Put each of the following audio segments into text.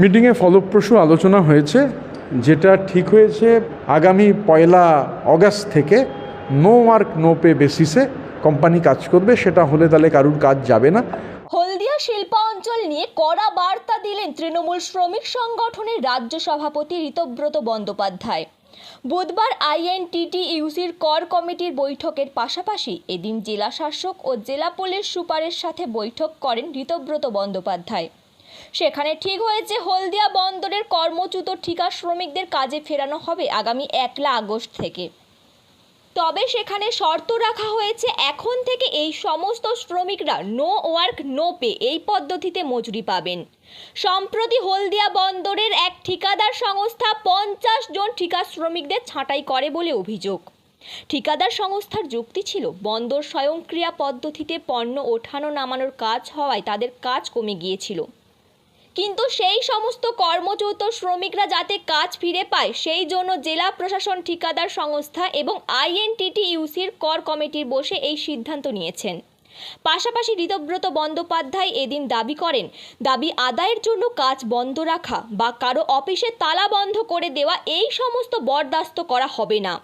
মিটিংয়ে ফলপ্রসূ আলোচনা হয়েছে, যেটা ঠিক হয়েছে আগামী পয়লা অগাস্ট থেকে নো ওয়ার্ক নো পে বেসিসে কোম্পানি কাজ করবে, সেটা হলে তাহলে কারুর কাজ যাবে না। হলদিয়া শিল্পাঞ্চল নিয়ে কড়া বার্তা দিলেন তৃণমূল শ্রমিক সংগঠনের রাজ্য সভাপতি ঋতব্রত বন্দ্যোপাধ্যায়। বুধবার আইএনটিটি ইউসির কর কমিটির বৈঠকের পাশাপাশি এদিন জেলা শাসক ও জেলা পুলিশ সুপারের সাথে বৈঠক করেন ঋতব্রত বন্দ্যোপাধ্যায়। সেখানে ঠিক হয়েছে, হলদিয়া বন্দরের কর্মচ্যুত ঠিকা শ্রমিকদের কাজে ফেরানো হবে আগামী একলা আগস্ট থেকে। তবে সেখানে শর্ত রাখা হয়েছে, এখন থেকে এই সমস্ত শ্রমিকরা নো ওয়ার্ক নো পে এই পদ্ধতিতে মজুরি পাবেন। সম্প্রতি হলদিয়া বন্দরের এক ঠিকাদার সংস্থা পঞ্চাশ জন ঠিকা শ্রমিকদের ছাঁটাই করে বলে অভিযোগ। ঠিকাদার সংস্থার যুক্তি ছিল, বন্দর স্বয়ংক্রিয়া পদ্ধতিতে পণ্য ওঠানো নামানোর কাজ হওয়ায় তাদের কাজ কমে গিয়েছিল। কিন্তু সেই সমস্ত কর্মচ্যুত শ্রমিকরা যাতে কাজ ফিরে পায়, সেই জন্য জেলা প্রশাসন, ঠিকাদার সংস্থা এবং আইএনটিটি ইউসির কর কমিটির বসে এই সিদ্ধান্ত নিয়েছেন। পাশাপাশি ঋতব্রত বন্দ্যোপাধ্যায় এদিন দাবি করেন, দাবি আদায়ের জন্য কাজ বন্ধ রাখা বা কারও অফিসে তালা বন্ধ করে দেওয়া এই সমস্ত বরদাস্ত করা হবে না।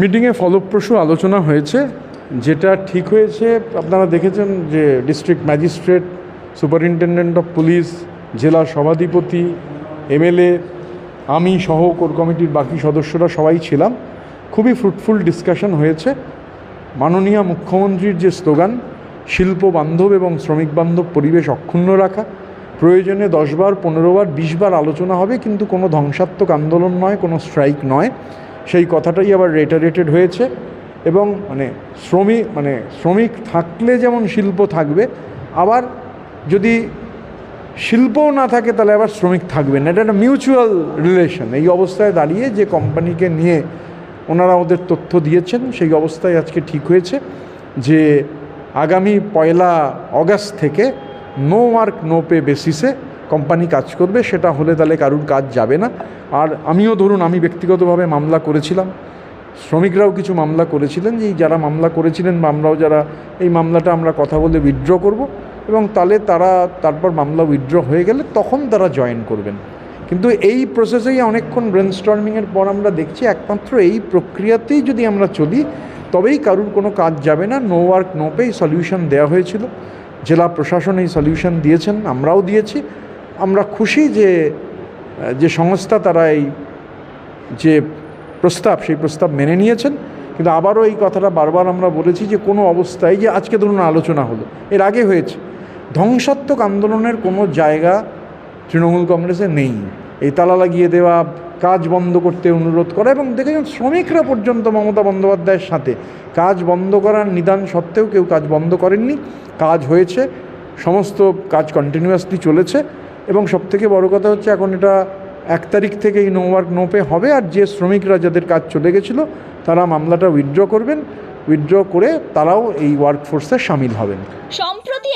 মিটিংয়ে ফলপ্রসূ আলোচনা হয়েছে, যেটা ঠিক হয়েছে। আপনারা দেখেছেন যে district magistrate, superintendent of police জেলা সভাধিপতি, এমএলএ, আমি সহ কোর কমিটির বাকি সদস্যরা সবাই ছিলাম। খুবই ফ্রুটফুল ডিসকাশন হয়েছে। মাননীয় মুখ্যমন্ত্রীর যে স্লোগান, শিল্প বান্ধব এবং শ্রমিক বান্ধব পরিবেশ অক্ষুণ্ণ রাখা, প্রয়োজনে দশবার পনেরোবার বিশবার আলোচনা হবে, কিন্তু কোনো ধ্বংসাত্মক আন্দোলন নয়, কোনো স্ট্রাইক নয়। সেই কথাটাই আবার রেটারেটেড হয়েছে এবং মানে শ্রমিক মানে শ্রমিক থাকলে যেমন শিল্প থাকবে, আবার যদি শিল্পও না থাকে, তাহলে আবার শ্রমিক থাকবে না। এটা একটা মিউচুয়াল রিলেশন এই অবস্থায় দাঁড়িয়ে যে কোম্পানিকে নিয়ে ওনারা ওদের তথ্য দিয়েছেন, সেই অবস্থায় আজকে ঠিক হয়েছে যে আগামী পয়লা অগাস্ট থেকে নো ওয়ার্ক নো পে বেসিসে কোম্পানি কাজ করবে। সেটা হলে তাহলে কারুর কাজ যাবে না। আর আমিও ধরুন, আমি ব্যক্তিগতভাবে মামলা করেছিলাম। শ্রমিকরাও কিছু মামলা করেছিলেন। যে যারা মামলা করেছিলেন বা আমরাও যারা, এই মামলাটা আমরা কথা বলে উইথড্র করব। এবং তাহলে তারা তারপর মামলা উইথড্র হয়ে গেলে তখন তারা জয়েন করবেন। কিন্তু এই প্রসেসেই অনেকক্ষণ ব্রেনস্টর্মিংয়ের পর আমরা দেখছি একমাত্র এই প্রক্রিয়াতেই যদি আমরা চলি, তবেই কারুর কোনো কাজ যাবে না। No work no pay solution দেওয়া হয়েছিল। জেলা প্রশাসন এই সলিউশন দিয়েছেন, আমরাও দিয়েছি। আমরা খুশি যে যে সংস্থা তারা এই যে প্রস্তাব, সেই প্রস্তাব মেনে নিয়েছেন। কিন্তু আবারও এই কথাটা বারবার আমরা বলেছি যে কোনো অবস্থায় যে আজকে ধরুন আলোচনা হলো, এর আগে হয়েছে। ধ্বংসাত্মক আন্দোলনের কোনো জায়গা তৃণমূল কংগ্রেসে নেই। এই তালা লাগিয়ে দেওয়া, কাজ বন্ধ করতে অনুরোধ করা এবং দেখেছেন শ্রমিকরা পর্যন্ত মমতা বন্দ্যোপাধ্যায়ের সাথে। কাজ বন্ধ করার নিদান সত্ত্বেও কেউ কাজ বন্ধ করেননি। কাজ হয়েছে, সমস্ত কাজ কন্টিনিউয়াসলি চলেছে এবং সবথেকে বড় কথা হচ্ছে এখন এটা এক তারিখ থেকে এই নো ওয়ার্ক নো পে হবে আর যে শ্রমিকরা যাদের কাজ চলে গেছিল, তারা মামলাটা উইথড্র করবেন। উইথড্র করে তারাও এই ওয়ার্কফোর্সে সামিল হবেন।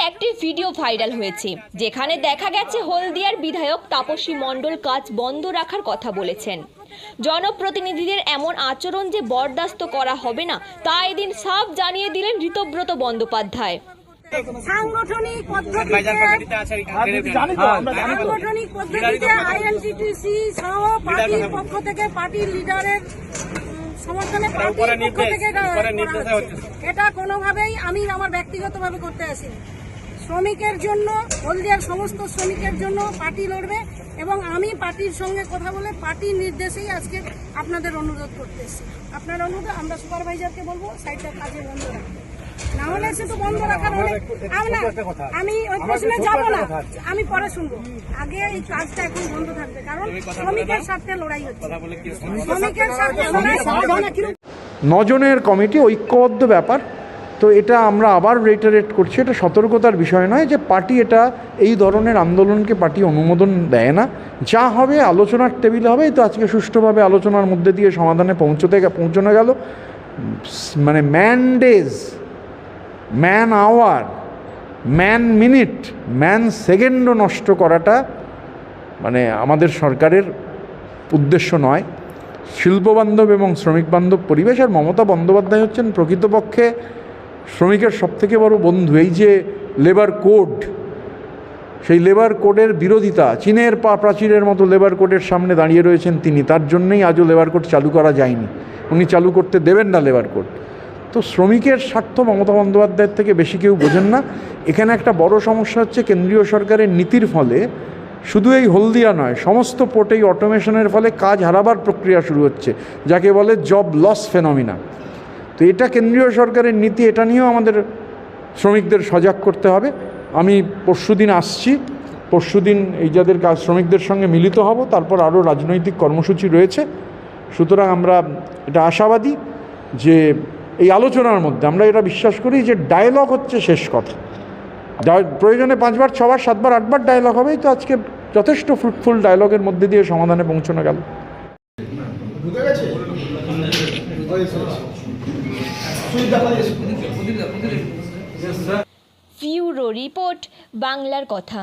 একটি ভিডিও ভাইরাল হয়েছে যেখানে দেখা গেছে হলদিয়ার বিধায়ক তাপসী মণ্ডল কাজ বন্ধ রাখার কথা বলেছেন। জনপ্রতিনিধিদের এমন আচরণ যে বরদাস্ত করা হবে না তা এদিন সাফ জানিয়ে দিলেন ঋতব্রত বন্দ্যোপাধ্যায়। সাংগঠনিক পদ্ধতিতে সাংগঠনিক পদ্ধতিতে আইএনসিটিসি সহ পার্টির পক্ষ থেকে পার্টির লিডারের সমর্থনে পার্টির পক্ষ থেকে এটা করা হচ্ছে। এটা কোনোভাবেই আমি আমার ব্যক্তিগতভাবে করতে আসি শ্রমিকের জন্য হলদিয়ার সমস্ত শ্রমিকের জন্য পার্টি লড়বে এবং আমি পার্টির সঙ্গে কথা বলে পার্টির নির্দেশেই আজকে আপনাদের অনুরোধ করতে এসেছি। আপনার অনুরোধ আমরা সুপারভাইজারকে বলব সাইডটা কাজে বন্ধ রাখতে। না হলে সে তো বন্ধ রাখার অনেক আমি না, আমি ওই প্রশ্নে যাব না। আমি পরে শুনব। আগে এই কাজটা এখন বন্ধ থাকবে কারণ শ্রমিকের স্বার্থে লড়াই হচ্ছে। শ্রমিকের স্বার্থে লড়াই নজনের কমিটি ঐক্যবদ্ধ ব্যাপার। তো এটা আমরা আবার রেটারেট করছি, এটা সতর্কতার বিষয় নয় যে পার্টি এটা এই ধরনের আন্দোলনকে পার্টি অনুমোদন দেয় না। যা হবে আলোচনার টেবিল হবে তো আজকে সুষ্ঠুভাবে আলোচনার মধ্যে দিয়ে সমাধানে পৌঁছতে পৌঁছানো গেল। মানে man days man hour man minute man সেকেন্ডও নষ্ট করাটা মানে আমাদের সরকারের উদ্দেশ্য নয়। শিল্পবান্ধব এবং শ্রমিক বান্ধব পরিবেশ আর মমতা বন্দ্যোপাধ্যায় হচ্ছেন প্রকৃতপক্ষে শ্রমিকের সবথেকে বড় বন্ধু, এই যে লেবার কোড সেই লেবার কোডের বিরোধিতা, চীনের পা প্রাচীরের মতো লেবার কোডের সামনে দাঁড়িয়ে রয়েছেন তিনি, তার জন্যই আজও লেবার কোড চালু করা যায়নি। উনি চালু করতে দেবেন না লেবার কোড তো শ্রমিকের স্বার্থ মমতা বন্দ্যোপাধ্যায়ের থেকে বেশি কেউ বোঝেন না। এখানে একটা বড় সমস্যা হচ্ছে, কেন্দ্রীয় সরকারের নীতির ফলে শুধু এই হলদিয়া নয়, সমস্ত পোর্টেই অটোমেশনের ফলে কাজ হারাবার প্রক্রিয়া শুরু হচ্ছে, যাকে বলে জব লস ফেনমিনা তো এটা কেন্দ্রীয় সরকারের নীতি, এটা নিয়েও আমাদের শ্রমিকদের সজাগ করতে হবে। আমি পরশুদিন আসছি। পরশুদিন এই যাদের কাজ, শ্রমিকদের সঙ্গে মিলিত হব, তারপর আরও রাজনৈতিক কর্মসূচি রয়েছে। সুতরাং আমরা এটা আশাবাদী যে এই আলোচনার মধ্যে আমরা এটা বিশ্বাস করি যে ডায়লগ হচ্ছে শেষ কথা। প্রয়োজনে পাঁচবার, ছবার, সাতবার, আটবার ডায়লগ হবেই তো আজকে যথেষ্ট ফ্রুটফুল ডায়লগের মধ্যে দিয়ে সমাধানে পৌঁছানো গেল। ঢুকে গেছে ফিউরো রিপোর্ট বাংলার কথা।